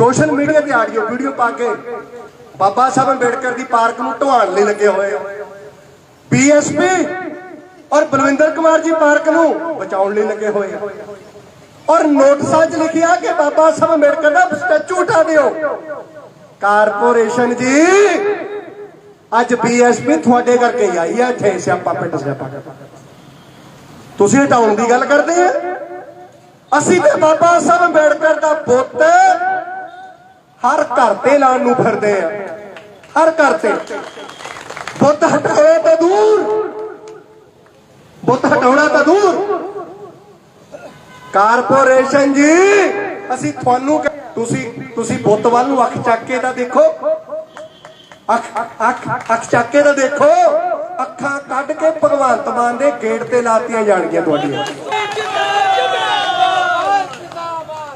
Social media ਤੇ audio video ਪਾ ਕੇ। ਬਾਬਾ ਸਾਹਿਬ ਅੰਬੇਡਕਰ ਦੀ ਪਾਰਕ ਨੂੰ ਢਵਾਉਣ ਲਈ ਲੱਗੇ ਹੋਏ ਬੀਐਸਪੀ ਔਰ ਬਲਵਿੰਦਰ ਕੁਮਾਰ ਜੀ ਪਾਰਕ ਨੂੰ ਬਚਾਉਣ ਲਈ ਲੱਗੇ ਹੋਏ ਆ। ਔਰ ਨੋਟਿਸਾਂ 'ਚ ਲਿਖਿਆ ਕਿ ਬਾਬਾ ਸਾਹਿਬ ਅੰਬੇਡਕਰ ਦਾ ਸਟੈਚੂ ਉਠਾ ਦਿਓ। ਕਾਰਪੋਰੇਸ਼ਨ ਜੀ, ਅੱਜ ਬੀਐਸਪੀ ਤੁਹਾਡੇ ਕਰਕੇ ਆਈ ਹੈ ਇੱਥੇ ਸਿਆਪਾ ਪਿੰਡ ਸਿਆਪਾ ਤੁਸੀਂ ਹਟਾਉਣ ਦੀ ਗੱਲ ਕਰਦੇ ਆ? ਅਸੀਂ ਤੇ ਬਾਬਾ ਸਾਹਿਬ ਅੰਬੇਡਕਰ ਦਾ ਪੁੱਤ ਹਰ ਘਰ ਤੇ ਲਾਉਣ ਨੂੰ ਫਿਰਦੇ ਆ। ਹਰ ਘਰ ਤੇ। ਬੁੱਤ ਹਟਾਵੇ ਤਾਂ ਦੂਰ। ਬੁੱਤ ਹਟਾਉਣਾ ਤਾਂ ਦੂਰ। ਕਾਰਪੋਰੇਸ਼ਨ ਜੀ, ਅਸੀਂ ਤੁਹਾਨੂੰ ਤੁਸੀਂ ਤੁਸੀਂ ਬੁੱਤ ਵੱਲ ਨੂੰ ਅੱਖ ਚੱਕ ਕੇ ਤਾਂ ਦੇਖੋ। ਅੱਖ ਅੱਖ ਅੱਖ ਚੱਕ ਕੇ ਤਾਂ ਦੇਖੋ। ਅੱਖਾਂ ਕੱਢ ਕੇ ਭਗਵੰਤ ਮਾਨ ਦੇ ਗੇਟ ਤੇ ਲਾਤੀਆਂ ਜਾਣਗੀਆਂ ਤੁਹਾਡੀਆਂ।